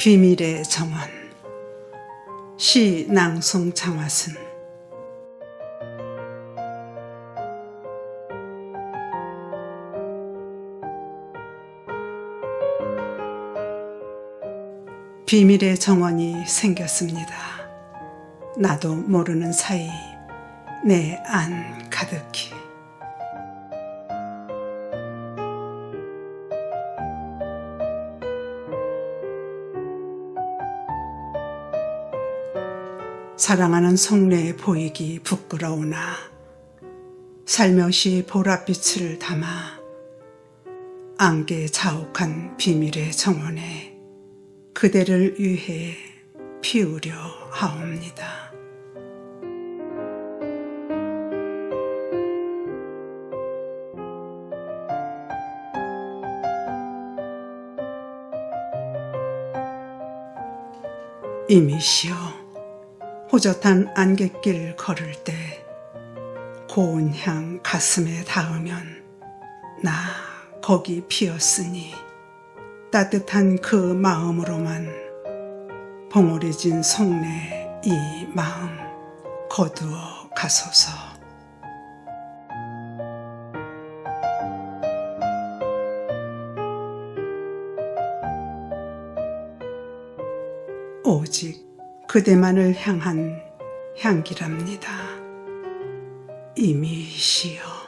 비밀의 정원 시 낭송 장화순 비밀의 정원이 생겼습니다. 나도 모르는 사이 내 안 가득히 사랑하는 속내에 보이기 부끄러우나 살며시 보랏빛을 담아 안개 자욱한 비밀의 정원에 그대를 위해 피우려 하옵니다. 이미시여 호젓한 안갯길 걸을 때 고운 향 가슴에 닿으면 나 거기 피었으니 따뜻한 그 마음으로만 봉오리진 속내 이 마음 거두어 가소서. 오직 그대만을 향한 향기랍니다. 이미 시여.